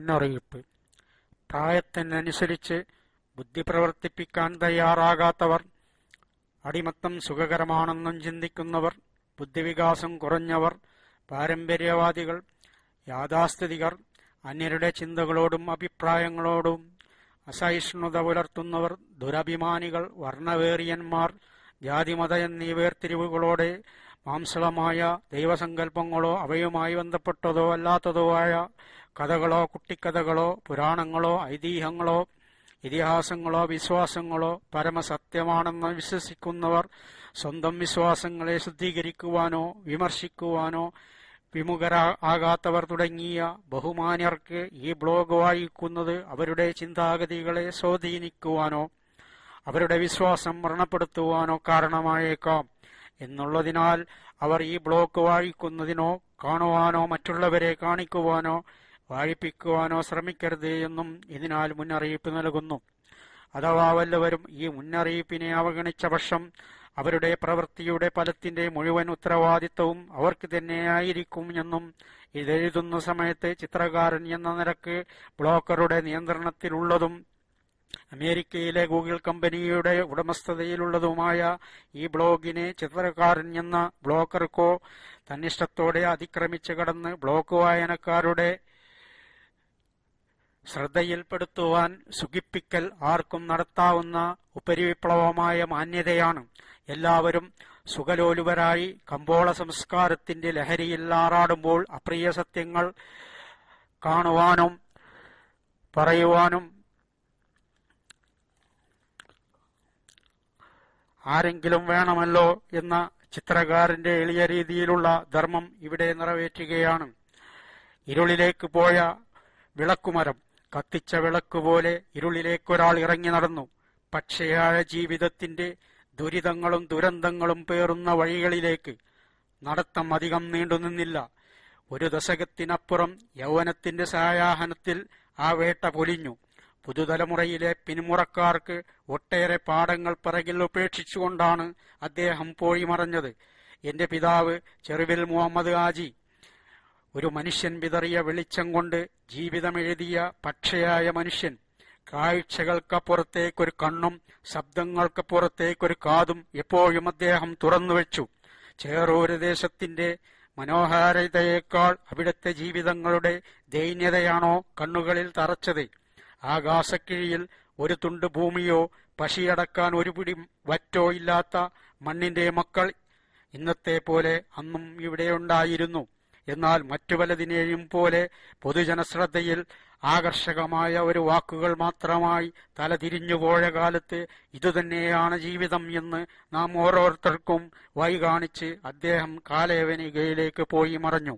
മുന്നറിയിപ്പ്. പ്രായത്തിനനുസരിച്ച് ബുദ്ധി പ്രവർത്തിപ്പിക്കാൻ തയ്യാറാകാത്തവർ അടിമത്തം സുഖകരമാണെന്നും ചിന്തിക്കുന്നവർ ബുദ്ധിവികാസം കുറഞ്ഞവർ പാരമ്പര്യവാദികൾ യാഥാസ്ഥിതികർ അന്യരുടെ ചിന്തകളോടും അഭിപ്രായങ്ങളോടും അസഹിഷ്ണുത പുലർത്തുന്നവർ ദുരഭിമാനികൾ വർണവേറിയന്മാർ ജാതിമത എന്നീ വേർതിരിവുകളോടെ മാംസളമായ ദൈവസങ്കല്പങ്ങളോ അവയുമായി ബന്ധപ്പെട്ടതോ അല്ലാത്തതോ ആയ കഥകളോ കുട്ടിക്കഥകളോ പുരാണങ്ങളോ ഐതിഹ്യങ്ങളോ ഇതിഹാസങ്ങളോ വിശ്വാസങ്ങളോ പരമസത്യമാണെന്ന് വിശ്വസിക്കുന്നവർ സ്വന്തം വിശ്വാസങ്ങളെ ശുദ്ധീകരിക്കുവാനോ വിമർശിക്കുവാനോ വിമുഖരാ ആകാത്തവർ തുടങ്ങിയ ബഹുമാന്യർക്ക് ഈ ബ്ലോഗ് വായിക്കുന്നത് അവരുടെ ചിന്താഗതികളെ സ്വാധീനിക്കുവാനോ അവരുടെ വിശ്വാസം മരണപ്പെടുത്തുവാനോ കാരണമായേക്കാം. എന്നുള്ളതിനാൽ അവർ ഈ ബ്ലോക്ക് വാഴിക്കുന്നതിനോ കാണുവാനോ മറ്റുള്ളവരെ കാണിക്കുവാനോ വാഴിപ്പിക്കുവാനോ ശ്രമിക്കരുത് എന്നും ഇതിനാൽ മുന്നറിയിപ്പ് നൽകുന്നു. അഥവാ വല്ലവരും ഈ മുന്നറിയിപ്പിനെ അവഗണിച്ച പക്ഷം അവരുടെ പ്രവൃത്തിയുടെ ഫലത്തിന്റെ മുഴുവൻ ഉത്തരവാദിത്വവും അവർക്ക് തന്നെയായിരിക്കും എന്നും ഇതെഴുതുന്ന സമയത്ത് ചിത്രകാരൻ എന്ന നിലയ്ക്ക് ബ്ലോക്കറുടെ നിയന്ത്രണത്തിലുള്ളതും അമേരിക്കയിലെ ഗൂഗിൾ കമ്പനിയുടെ ഉടമസ്ഥതയിലുള്ളതുമായ ഈ ബ്ലോഗിനെ ചിത്രകാരൻ എന്ന ബ്ലോക്കർക്കോ തന്നിഷ്ടത്തോടെ അതിക്രമിച്ച് കടന്ന് ബ്ലോക്ക് വായനക്കാരുടെ ശ്രദ്ധയിൽപ്പെടുത്തുവാൻ സുഖിപ്പിക്കൽ ആർക്കും നടത്താവുന്ന ഉപരിവിപ്ലവമായ മാന്യതയാണ്. എല്ലാവരും സുഖലോലുപരായി കമ്പോള സംസ്കാരത്തിന്റെ ലഹരിയിൽ ആറാടുമ്പോൾ അപ്രിയ സത്യങ്ങൾ കാണുവാനും പറയുവാനും ആരെങ്കിലും വേണമല്ലോ എന്ന ചിത്രകാരന്റെ എളിയ രീതിയിലുള്ള ധർമ്മം ഇവിടെ നിറവേറ്റുകയാണ്. ഇരുളിലേക്ക് പോയ വിളക്കുമരം കത്തിച്ച വിളക്കുപോലെ ഇരുളിലേക്കൊരാൾ ഇറങ്ങി നടന്നു. പക്ഷയായ ജീവിതത്തിന്റെ ദുരിതങ്ങളും ദുരന്തങ്ങളും പേറുന്ന വഴികളിലേക്ക് നടത്തം അധികം നീണ്ടുനിന്നില്ല ഒരു ദശകത്തിനപ്പുറം യൗവനത്തിന്റെ സായാഹനത്തിൽ ആ വേട്ട പൊലിഞ്ഞു. പുതുതലമുറയിലെ പിന്മുറക്കാർക്ക് ഒട്ടേറെ പാഠങ്ങൾ പിറകിൽ ഉപേക്ഷിച്ചുകൊണ്ടാണ് അദ്ദേഹം പോയി മറഞ്ഞത്. എന്റെ പിതാവ് ചെറുവിൽ മുഹമ്മദ് ഹാജി. ഒരു മനുഷ്യൻ വിതറിയ വെളിച്ചം കൊണ്ട് ജീവിതമെഴുതിയ പക്ഷയായ മനുഷ്യൻ. കാഴ്ചകൾക്കപ്പുറത്തേക്കൊരു കണ്ണും ശബ്ദങ്ങൾക്കപ്പുറത്തേക്കൊരു കാതും എപ്പോഴും അദ്ദേഹം തുറന്നുവെച്ചു ചേറൂര് ദേശത്തിന്റെ മനോഹാരിതയേക്കാൾ അവിടുത്തെ ജീവിതങ്ങളുടെ ദൈന്യതയാണോ കണ്ണുകളിൽ തറച്ചത്? ആകാശക്കിഴിയിൽ ഒരു തുണ്ട് ഭൂമിയോ പശിയടക്കാൻ ഒരു പിടി വറ്റോ ഇല്ലാത്ത മണ്ണിന്റെ മക്കൾ ഇന്നത്തെ പോലെ അന്നും ഇവിടെയുണ്ടായിരുന്നു എന്നാൽ മറ്റു പലതിനെയും പോലെ പൊതുജനശ്രദ്ധയിൽ ആകർഷകമായ ഒരു വാക്കുകൾ മാത്രമായി തലതിരിഞ്ഞുപോയ കാലത്ത് ഇതുതന്നെയാണ് ജീവിതം എന്ന് നാം ഓരോരുത്തർക്കും വൈകാണിച്ച് അദ്ദേഹം കാലേവനികയിലേക്ക് പോയി മറഞ്ഞു.